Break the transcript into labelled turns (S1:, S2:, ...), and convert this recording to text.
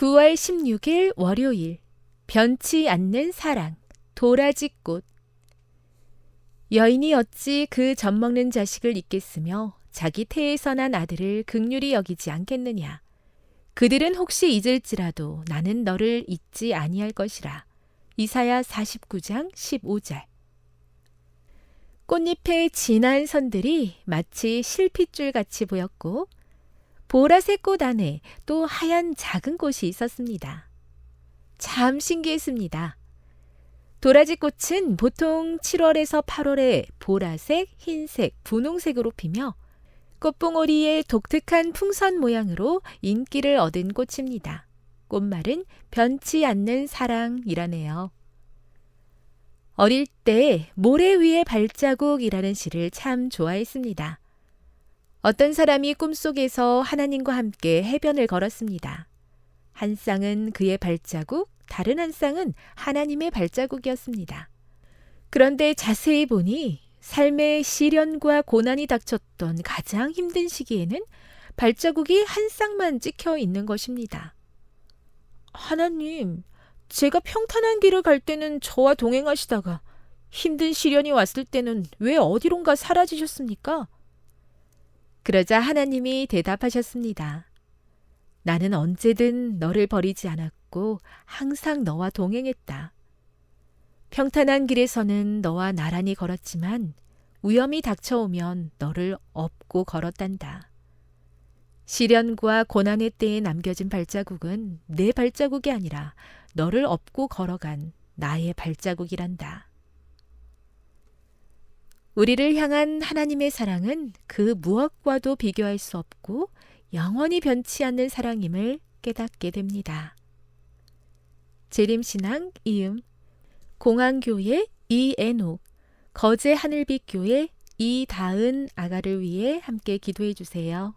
S1: 9월 16일 월요일 변치 않는 사랑 도라지꽃. 여인이 어찌 그 젖 먹는 자식을 잊겠으며 자기 태에서 난 아들을 극률이 여기지 않겠느냐? 그들은 혹시 잊을지라도 나는 너를 잊지 아니할 것이라. 이사야 49장 15절. 꽃잎의 진한 선들이 마치 실핏줄 같이 보였고 보라색 꽃 안에 또 하얀 작은 꽃이 있었습니다. 참 신기했습니다. 도라지 꽃은 보통 7월에서 8월에 보라색, 흰색, 분홍색으로 피며 꽃봉오리의 독특한 풍선 모양으로 인기를 얻은 꽃입니다. 꽃말은 변치 않는 사랑이라네요. 어릴 때 모래 위의 발자국이라는 시를 참 좋아했습니다. 어떤 사람이 꿈속에서 하나님과 함께 해변을 걸었습니다. 한 쌍은 그의 발자국, 다른 한 쌍은 하나님의 발자국이었습니다. 그런데 자세히 보니 삶의 시련과 고난이 닥쳤던 가장 힘든 시기에는 발자국이 한 쌍만 찍혀 있는 것입니다. 하나님, 제가 평탄한 길을 갈 때는 저와 동행하시다가 힘든 시련이 왔을 때는 왜 어디론가 사라지셨습니까? 그러자 하나님이 대답하셨습니다. 나는 언제든 너를 버리지 않았고 항상 너와 동행했다. 평탄한 길에서는 너와 나란히 걸었지만 위험이 닥쳐오면 너를 업고 걸었단다. 시련과 고난의 때에 남겨진 발자국은 내 발자국이 아니라 너를 업고 걸어간 나의 발자국이란다. 우리를 향한 하나님의 사랑은 그 무엇과도 비교할 수 없고 영원히 변치 않는 사랑임을 깨닫게 됩니다. 재림신앙 이음 공항교회 이애녹 거제 하늘빛교회 이다은 아가를 위해 함께 기도해 주세요.